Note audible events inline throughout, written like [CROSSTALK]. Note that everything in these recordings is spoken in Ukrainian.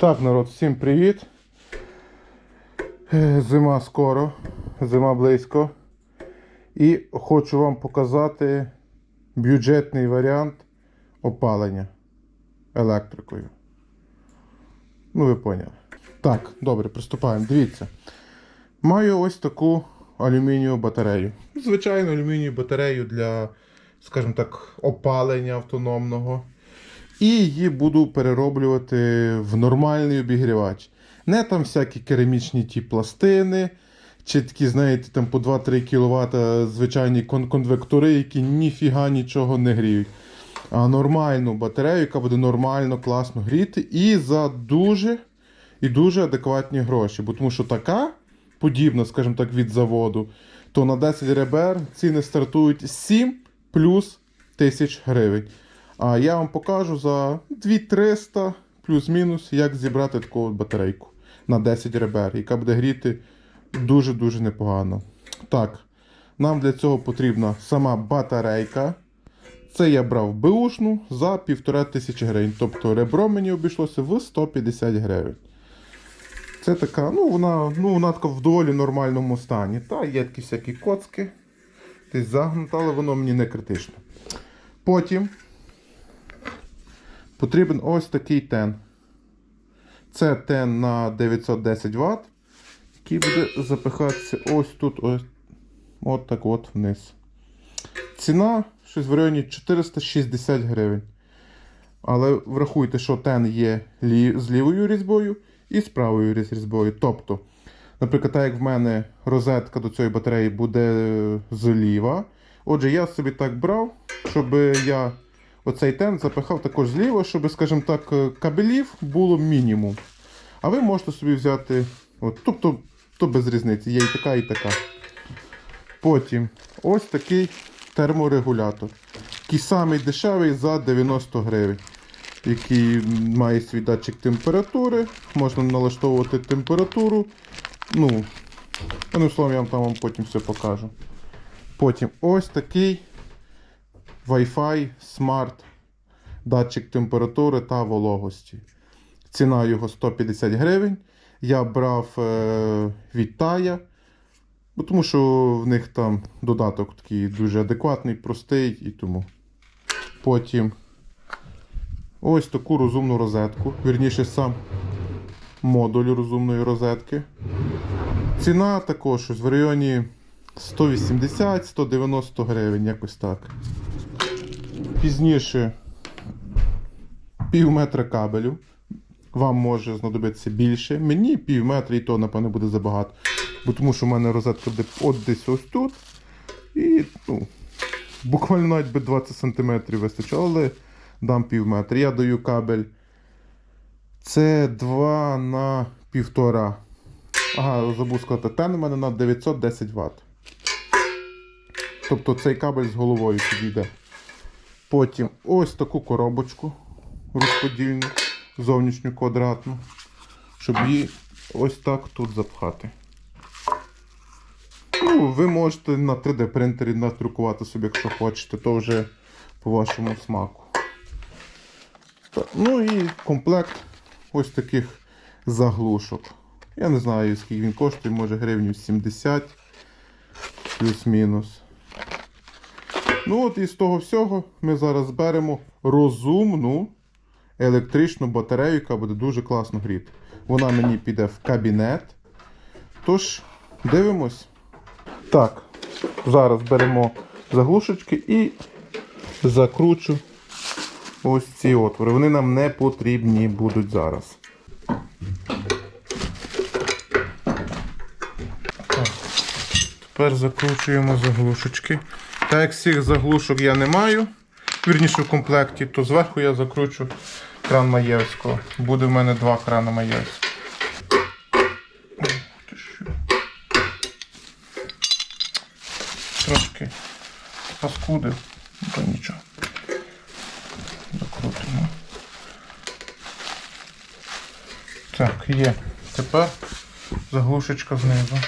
Так, народ, всім привіт. Е, Зима скоро, зима близько. І хочу вам показати бюджетний варіант опалення електрикою. Ну, ви поняли. Так, добре, приступаємо. Дивіться. Маю ось таку алюмінієву батарею. Звичайну алюмінієву батарею для, скажімо так, опалення автономного. І її буду перероблювати в нормальний обігрівач. Не там всякі керамічні ті пластини, чи такі, знаєте, там по 2-3 кВт звичайні кон- конвектори, які ніфіга нічого не гріють. А нормальну батарею, яка буде нормально, класно гріти, і за дуже і дуже адекватні гроші. Бо тому що така, подібна, скажімо так, від заводу, то на 10 ребер ціни стартують 7 плюс тисяч гривень. А я вам покажу за 2300 плюс-мінус, як зібрати таку батарейку на 10 ребер, яка буде гріти дуже-дуже непогано. Так, нам для цього потрібна сама батарейка. Це я брав беушну за 1500 гривень. Тобто ребро мені обійшлося в 150 гривень. Це така, ну вона, ну, вона така в доволі нормальному стані. Та є такі всякі коцки. Десь загнута, але воно мені не критично. Потім потрібен ось такий тен. Це тен на 910 Вт, який буде запихатися ось тут, ось от так от вниз. Ціна щось в районі 460 гривень. Але врахуйте, що тен є з лівою різьбою і з правою різьбою. Тобто, наприклад, так як в мене розетка до цієї батареї буде е, зліва. Отже, я собі так брав, щоб я оцей тен запихав також зліва, щоб, скажімо так, е, кабелів було мінімум. А ви можете собі взяти, от, тобто, то без різниці, є і така, і така. Потім ось такий терморегулятор. Який самий дешевий за 90 гривень. Який має свій датчик температури. Можна налаштовувати температуру. Ну, словом, я вам там вам потім все покажу. Потім ось такий Wi-Fi Smart датчик температури та вологості. Ціна його 150 гривень. Я брав е, від Тая, тому що в них там додаток такий дуже адекватний, простий і тому. Потім ось таку розумну розетку. Вірніше сам модуль розумної розетки. Ціна також в районі 180-190 гривень, якось так. Пізніше пів метра кабелю. Вам може знадобитися більше. Мені пів метра і то, напевно, буде забагато. Бо тому що в мене розетка буде от десь ось тут. І ну, буквально навіть би 20 см вистачило, але дам пів метра. Я даю кабель. Це 2 на 1,5. Ага, забув сказати, тен у мене на 910 Вт. Тобто цей кабель з головою підійде. Потім ось таку коробочку розподільну, зовнішню квадратну, щоб її ось так тут запхати. Ну, ви можете на 3D принтері надрукувати собі, якщо хочете, то вже по вашому смаку. Ну і комплект ось таких заглушок. Я не знаю, скільки він коштує, може гривнів 70 плюс-мінус. Ну от із того всього ми зараз беремо розумну електричну батарею, яка буде дуже класно гріти. Вона мені піде в кабінет. Тож, дивимось. Так, зараз беремо заглушечки і закручу ось ці отвори. Вони нам не потрібні будуть зараз. Так, Тепер закручуємо заглушечки. Так як всіх заглушок я не маю, вірніше в комплекті, то зверху я закручу кран Маєвського. Буде в мене два крана Маєвського. Трошки паскудив, ну то нічого. Закрутимо. Так, є. Тепер заглушечка знизу.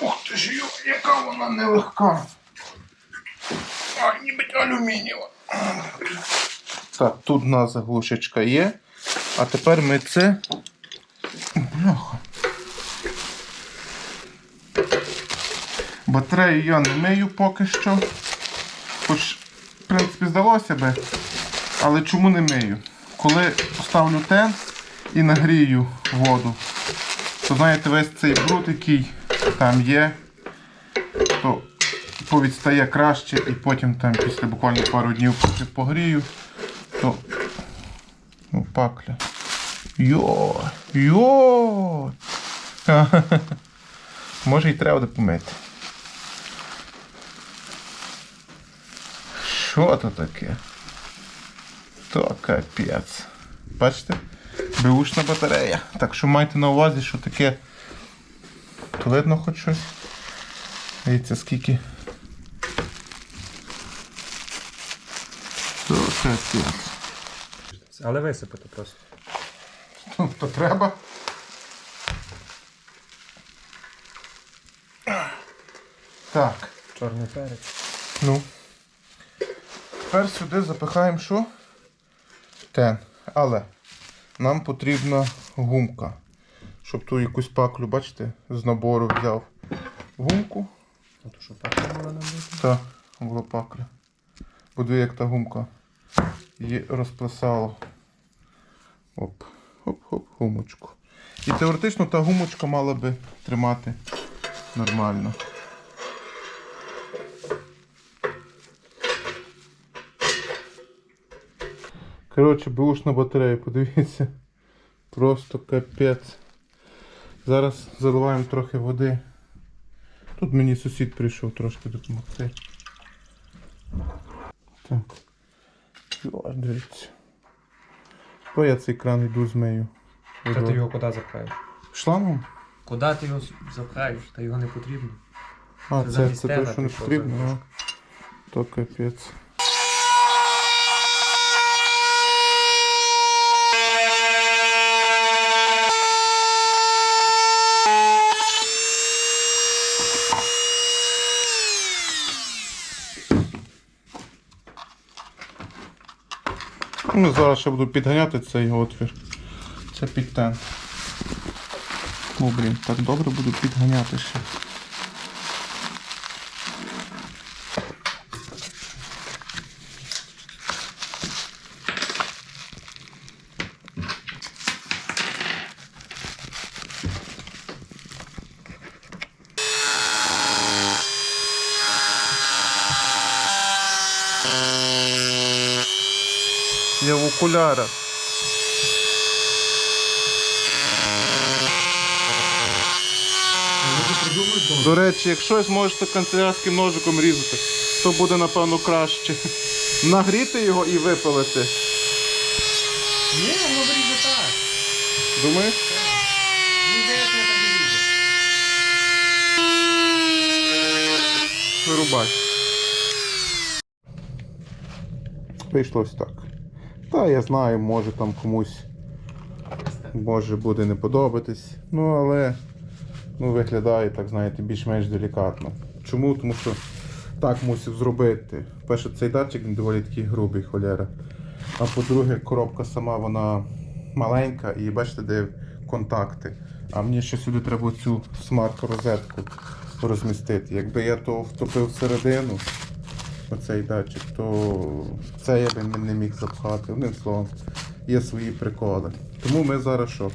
Ух ти ж, йо, яка вона нелегка. А, ніби алюмінієва. Так, тут у нас заглушечка є. А тепер ми це. Бляха. Батарею я не мию поки що. Хоч, в принципі, здалося би. Але чому не мию? Коли поставлю тен і нагрію воду, то знаєте, весь цей бруд, який там є, то повідстає краще і потім там після буквально пару днів погрію, то ну, пакля. Йо, йо. [LAUGHS] Може і треба буде помити. Що то таке? То капець. Бачите? Беушна батарея. Так що майте на увазі, що таке. То видно хоч щось. Дивіться, скільки. Капець. Але висипати просто. Ну, То треба. Так. Чорний перець. Ну. Тепер сюди запихаємо що? Тен. Але нам потрібна гумка. Щоб ту якусь паклю, бачите, з набору взяв гумку. А то що пахне була нам бути? Та була пакля. Буду як та гумка її розписало. Оп, хоп-хоп, гумочку. І теоретично та гумочка мала би тримати нормально. Коротше, бушна батарея, подивіться. Просто капець. Зараз заливаємо трохи води. Тут мені сусід прийшов трошки допомогти. Так. Дивіться. То я цей кран йду змию. Та ти його куди запхаєш? Шлангом? Куди ти його запхаєш? Та його не потрібно. А, Це це, це те, що не потрібно. а. То капець. Ну, зараз ще буду підганяти цей отвір. Це під тен. О, блін, так добре буду підганяти ще. Я в окулярах. До речі, якщо зможете канцелярським ножиком різати, то буде напевно краще. Нагріти його і випалити. Ні, воно виріже так. Думаєш? Вирубай. Вийшло ось так. Та я знаю, може там комусь може буде не подобатись. Ну але ну, виглядає так, знаєте, більш-менш делікатно. Чому? Тому що так мусив зробити. Перше, цей датчик доволі такий грубий холєра. А по-друге, коробка сама вона маленька і бачите, де контакти. А мені ще сюди треба цю смарт-розетку розмістити. Якби я то втопив всередину, оцей датчик, то це я би не міг запхати. Одним словом, є свої приколи. Тому ми зараз що?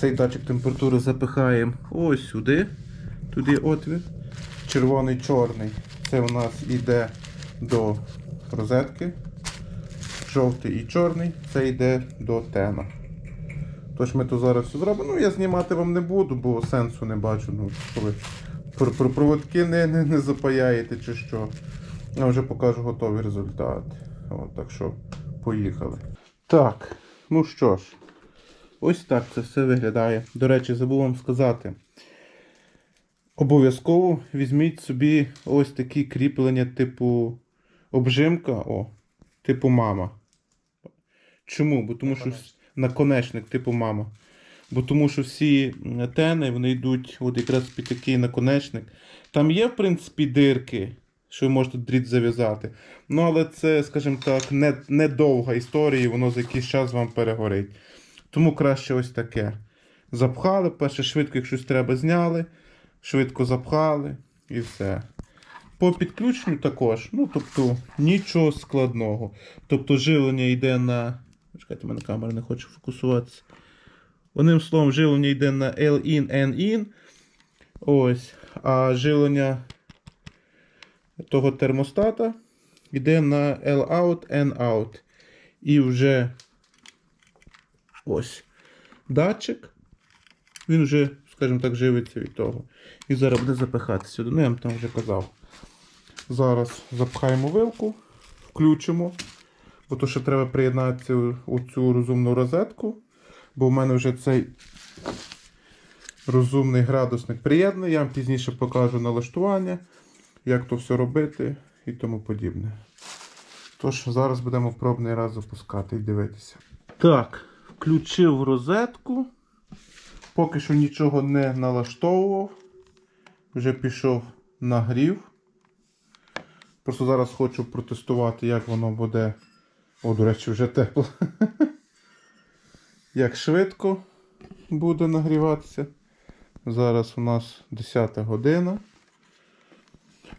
Цей датчик температури запихаємо ось сюди, туди отвір. Червоний, чорний. Це у нас йде до розетки. Жовтий і чорний, це йде до тена. Тож ми то зараз все зробимо. Ну, я знімати вам не буду, бо сенсу не бачу. Ну, про проводки не, не, не запаяєте чи що. Я вже покажу готовий результат. От, так що, поїхали. Так, ну що ж, ось так це все виглядає. До речі, забув вам сказати. Обов'язково візьміть собі ось такі кріплення, типу обжимка, о, типу мама. Чому? Бо тому що Наконечник. типу мама. Бо тому що всі тени вони йдуть от якраз під такий наконечник. Там є, в принципі, дирки, що ви можете дріт зав'язати. Ну, але це, скажімо так, не, не історія, і воно за якийсь час вам перегорить. Тому краще ось таке. Запхали, перше швидко, якщо щось треба, зняли, швидко запхали і все. По підключенню також, ну тобто нічого складного. Тобто живлення йде на. Чекайте, мене камера не хоче фокусуватися. Одним словом, живлення йде на L-in, N-in. Ось. А живлення того термостата йде на L-out, N-out. І вже ось датчик. Він вже, скажімо так, живиться від того. І зараз буде запихатися. Ну, я вам там вже казав. Зараз запхаємо вилку, включимо. Бо то ще треба приєднати у цю розумну розетку. Бо в мене вже цей розумний градусник приєднаний. Я вам пізніше покажу налаштування, як то все робити і тому подібне. Тож, зараз будемо в пробний раз запускати і дивитися. Так, включив розетку. Поки що нічого не налаштовував. Вже пішов нагрів. Просто зараз хочу протестувати, як воно буде. О, до речі, вже тепло. [LAUGHS] Як швидко буде нагріватися. Зараз у нас 10 година.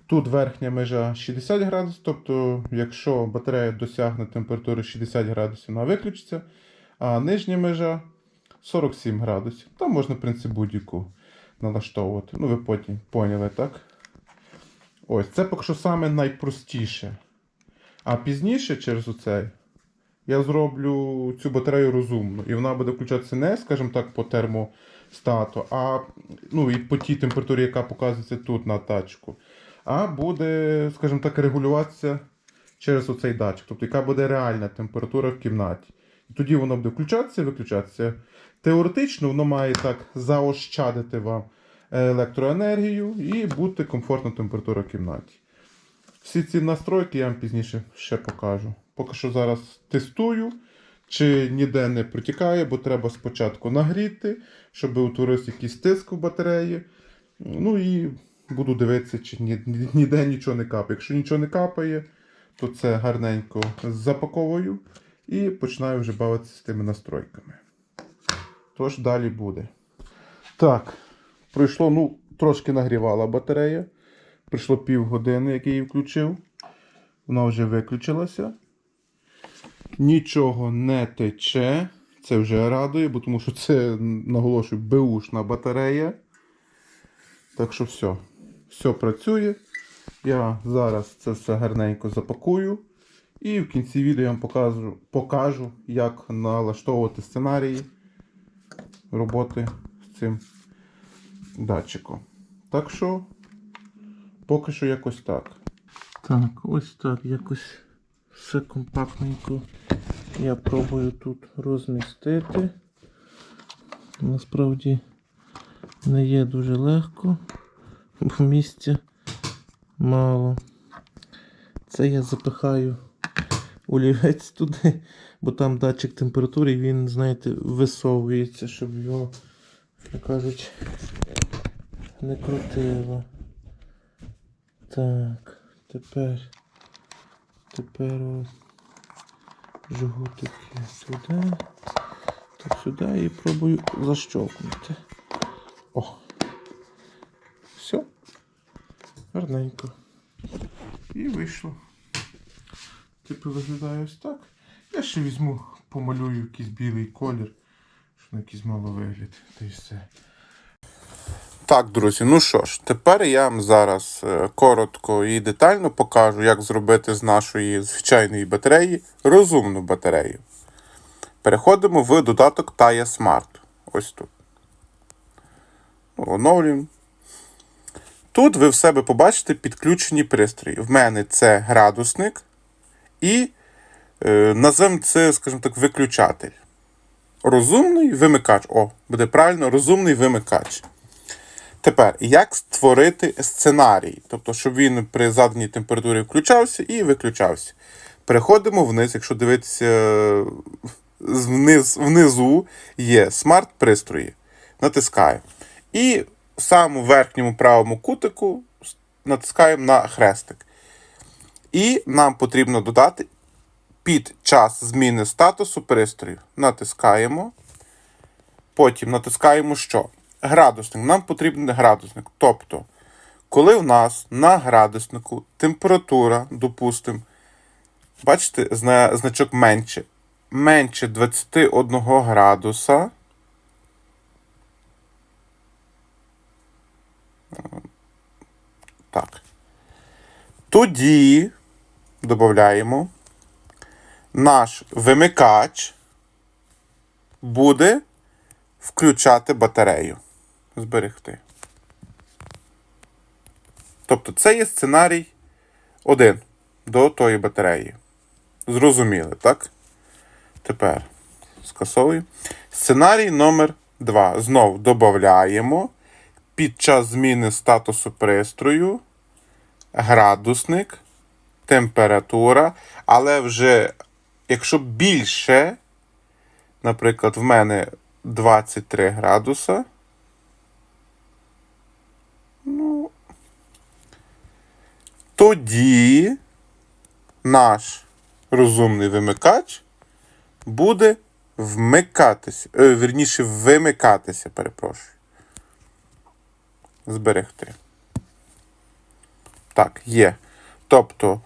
Тут верхня межа 60 градусів, тобто, якщо батарея досягне температури 60 градусів, вона виключиться. А нижня межа 47 градусів. Там можна, в принципі, будь-яку налаштовувати. Ну, ви потім поняли, так? Ось, це поки що саме найпростіше. А пізніше, через оцей, я зроблю цю батарею розумно. І вона буде включатися не, скажімо так, по термостату, а ну, і по тій температурі, яка показується тут на тачку. А буде, скажімо так, регулюватися через оцей датчик. Тобто, яка буде реальна температура в кімнаті. І тоді воно буде включатися і виключатися. Теоретично воно має так заощадити вам електроенергію і бути комфортна температура в кімнаті. Всі ці настройки я вам пізніше ще покажу. Поки що зараз тестую, чи ніде не протікає, бо треба спочатку нагріти, щоб утворився якийсь тиск в батареї. Ну і буду дивитися, чи ні- ні- ніде нічого не капає. Якщо нічого не капає, то це гарненько запаковую і починаю вже бавитися з тими настройками. Тож далі буде. Так, пройшло, ну, трошки нагрівала батарея. Пройшло півгодини, як я її включив. Вона вже виключилася. Нічого не тече. Це вже радує, бо тому що це, наголошую, беушна батарея. Так що все. Все працює. Я зараз це все гарненько запакую. І в кінці відео я вам покажу, покажу як налаштовувати сценарії роботи з цим датчиком. Так що, поки що якось так. Так, ось так, якось все компактненько. Я пробую тут розмістити. Насправді не є дуже легко, бо місця мало. Це я запихаю олівець туди, бо там датчик температури, він, знаєте, висовується, щоб його, як кажуть, не крутило. Так, тепер, тепер жгутики сюди, так сюди і пробую защовкнути. О! Гарненько. І вийшло. Типу виглядає ось так. Я ще візьму, помалюю якийсь білий колір, щоб на якийсь мало вигляд. Та й все. Так, друзі, ну що ж, тепер я вам зараз е, коротко і детально покажу, як зробити з нашої звичайної батареї розумну батарею. Переходимо в додаток Taya Smart. Ось тут. Оновлюємо. Тут ви в себе побачите підключені пристрої. В мене це градусник і е, назвемо це, скажімо так, виключатель. Розумний вимикач. О, буде правильно, розумний вимикач. Тепер, як створити сценарій? Тобто, щоб він при заданій температурі включався і виключався. Переходимо вниз, якщо дивитися вниз, внизу є смарт-пристрої. Натискаємо. І в самому верхньому правому кутику натискаємо на хрестик. І нам потрібно додати під час зміни статусу пристрою. Натискаємо. Потім натискаємо що? Градусник. Нам потрібен градусник. Тобто, коли в нас на градуснику температура, допустимо, бачите, значок менше. Менше 21 градуса. Так. Тоді додаємо наш вимикач буде включати батарею. Зберегти. Тобто це є сценарій один до тої батареї. Зрозуміли, так? Тепер скасовую. Сценарій номер 2. Знов додаємо під час зміни статусу пристрою градусник, температура, але вже якщо більше, наприклад, в мене 23 градуса. Ну, тоді наш розумний вимикач буде вмикатися, е, вірніше, вимикатися, перепрошую. Зберегти. Так, є. Тобто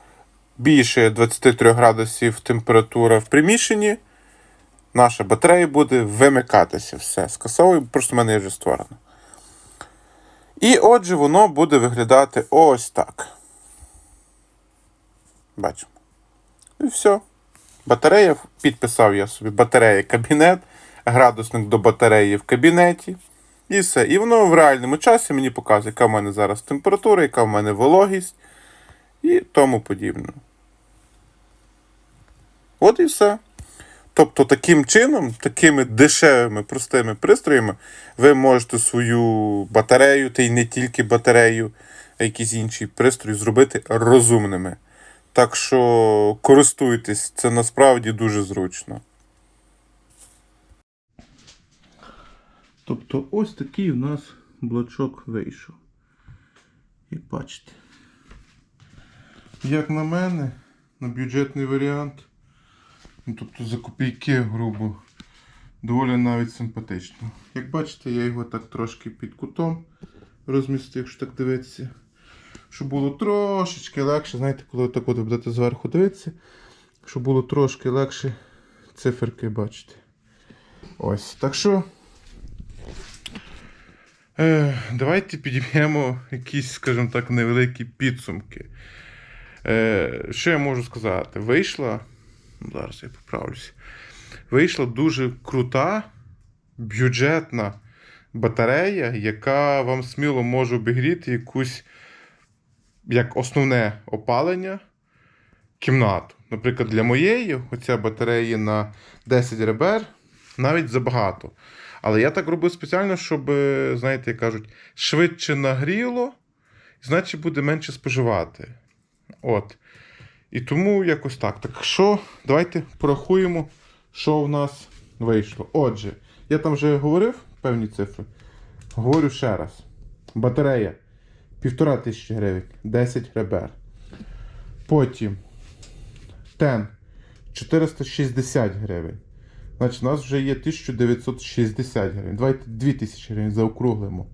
більше 23 градусів температура в приміщенні, наша батарея буде вимикатися. Все, скасовую, просто в мене вже створено. І отже, воно буде виглядати ось так. Бачимо. І все. Батарея, підписав я собі батарея кабінет, градусник до батареї в кабінеті. І все. І воно в реальному часі мені показує, яка в мене зараз температура, яка в мене вологість і тому подібне. От і все. Тобто, таким чином, такими дешевими, простими пристроями, ви можете свою батарею, та й не тільки батарею, а якісь інші пристрої зробити розумними. Так що користуйтесь, це насправді дуже зручно. Тобто ось такий у нас блочок вийшов. І бачите. Як на мене, на бюджетний варіант, ну, тобто за копійки, грубо, доволі навіть симпатично. Як бачите, я його так трошки під кутом розмістив, якщо так дивитися. Щоб було трошечки легше, знаєте, коли так от будете зверху дивитися, щоб було трошки легше циферки бачити. Ось. Так що. Е, давайте підіб'ємо якісь, скажімо так, невеликі підсумки. Е, що я можу сказати? Вийшла. Зараз я поправлюся. Вийшла дуже крута, бюджетна батарея, яка вам сміло може обігріти якусь як основне опалення кімнату. Наприклад, для моєї оця батарея на 10 ребер навіть забагато. Але я так робив спеціально, щоб, е, знаєте, як кажуть, швидше нагріло, значить буде менше споживати. От. І тому якось так. Так що, давайте порахуємо, що в нас вийшло. Отже, я там вже говорив певні цифри. Говорю ще раз. Батарея 1,5 тисячі гривень, 10 ребер. Потім тен 460 гривень. Значить, у нас вже є 1960 гривень. Давайте 2000 гривень заокруглимо.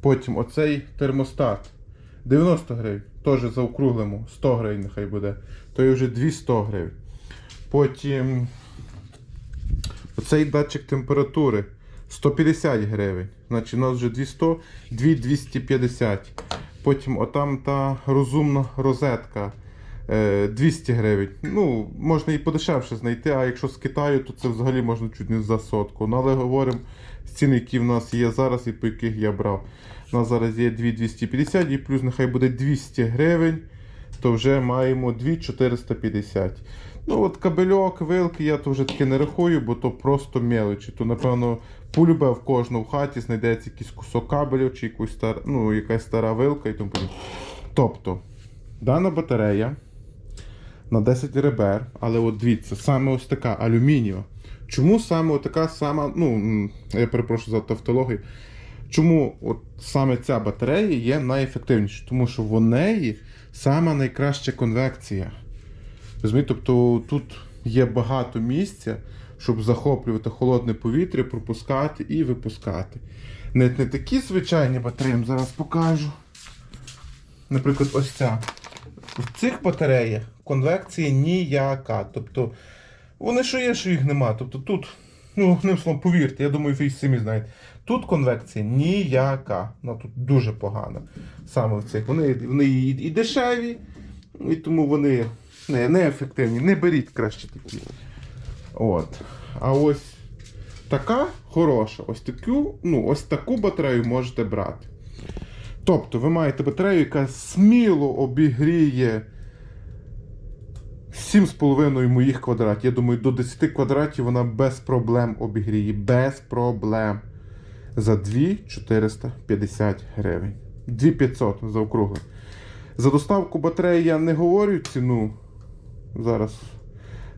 Потім оцей термостат 90 гривень. Теж заокруглимо. 100 гривень нехай буде. То є вже 200 гривень. Потім оцей датчик температури 150 гривень. Значить, у нас вже 200, 2 250. Потім отам та розумна розетка. Е, 200 гривень. Ну, можна і подешевше знайти, а якщо з Китаю, то це взагалі можна чуть не за сотку. Ну, але говоримо з ціни, які в нас є зараз і по яких я брав. У нас зараз є 2250 і плюс нехай буде 200 гривень, то вже маємо 2450. Ну от кабельок, вилки, я то вже таки не рахую, бо то просто мелочі. То, напевно, полюбе в кожного в хаті знайдеться якийсь кусок кабелю чи якусь стар... ну, якась стара вилка і тому подібне. Тобто, дана батарея на 10 ребер, але от дивіться, саме ось така алюмінієва. Чому саме така сама, ну, я перепрошую за тавтологію, чому от саме ця батарея є найефективнішою? Тому що в неї сама найкраща конвекція. Розумієте, тобто тут є багато місця, щоб захоплювати холодне повітря, пропускати і випускати. Не, не такі звичайні батареї, зараз покажу. Наприклад, ось ця. В цих батареях конвекції ніяка. Тобто, вони що є, що їх нема. Тобто тут, ну, одним словом, повірте, я думаю, ви самі знаєте. Тут конвекція ніяка. Ну, тут дуже погана. Саме в цих. Вони, вони і дешеві, і тому вони не, неефективні. Не беріть краще такі. От. А ось така хороша. Ось таку, ну, ось таку батарею можете брати. Тобто ви маєте батарею, яка сміло обігріє 7,5 моїх квадратів. Я думаю, до 10 квадратів вона без проблем обігріє. Без проблем. За 2,450 гривень. 2,500 за округле. За доставку батареї я не говорю ціну. Зараз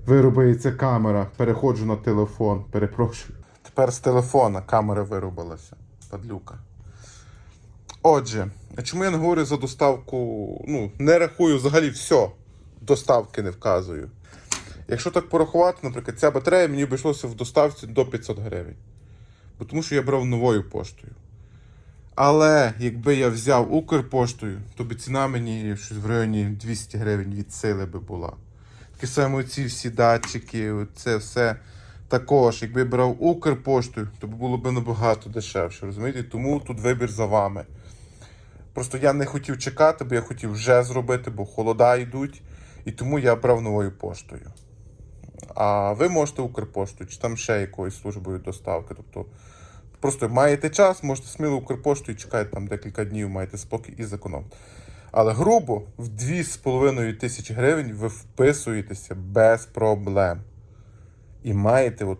виробиться камера. Переходжу на телефон. Перепрошую. Тепер з телефона камера виробилася. Падлюка. Отже, чому я не говорю за доставку? Ну, не рахую взагалі все. Доставки не вказую. Якщо так порахувати, наприклад, ця батарея мені обійшлося в доставці до 500 гривень. Бо тому що я брав новою поштою. Але якби я взяв Укрпоштою, то би ціна мені щось в районі 200 гривень від сили би була. Такі саме ці всі датчики, це все також. Якби я брав Укрпоштою, то було б набагато дешевше. Розумієте? Тому тут вибір за вами. Просто я не хотів чекати, бо я хотів вже зробити, бо холода йдуть. І тому я брав новою поштою. А ви можете Укрпоштою, чи там ще якоюсь службою доставки. Тобто, просто маєте час, можете сміло Укрпоштою чекати там декілька днів, маєте спокій і зекономити. Але грубо в 2,5 тисячі гривень ви вписуєтеся без проблем. І маєте от,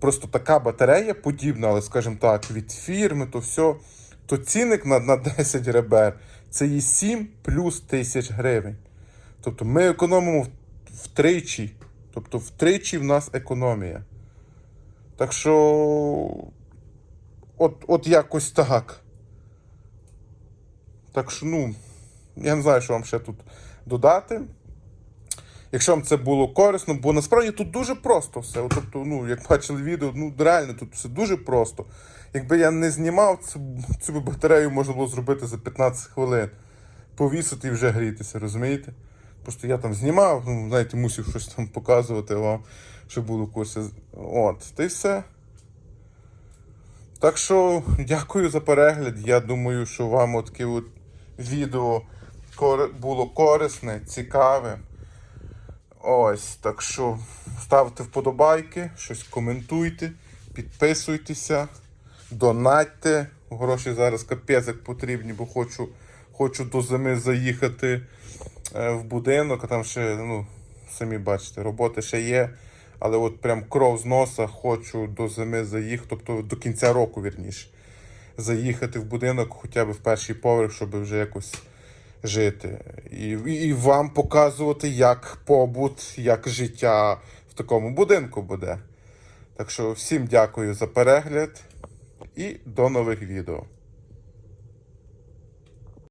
просто така батарея подібна, але, скажімо так, від фірми, то все, то цінник на, на 10 ребер це є 7 плюс тисяч гривень. Тобто ми економимо втричі. Тобто втричі в нас економія. Так що. От, от якось так. Так що, ну, я не знаю, що вам ще тут додати. Якщо вам це було корисно, бо насправді тут дуже просто все. Тобто, ну, як бачили відео, ну реально тут все дуже просто. Якби я не знімав, цю, цю батарею можна було зробити за 15 хвилин. Повісити і вже грітися, розумієте? Просто я там знімав, ну, знаєте, мусив щось там показувати вам, щоб було в курсі. От, та й все. Так що дякую за перегляд. Я думаю, що вам таке от відео було корисне, цікаве. Ось, так що ставте вподобайки, щось коментуйте, підписуйтеся, донатьте. Гроші зараз капець як потрібні, бо хочу, хочу до зими заїхати е, в будинок, а там ще, ну, самі бачите, роботи ще є. Але от прям кров з носа хочу до зими заїхати, тобто до кінця року, вірніше, заїхати в будинок хоча б в перший поверх, щоб вже якось жити. І, і, і вам показувати, як побут, як життя в такому будинку буде. Так що всім дякую за перегляд і до нових відео.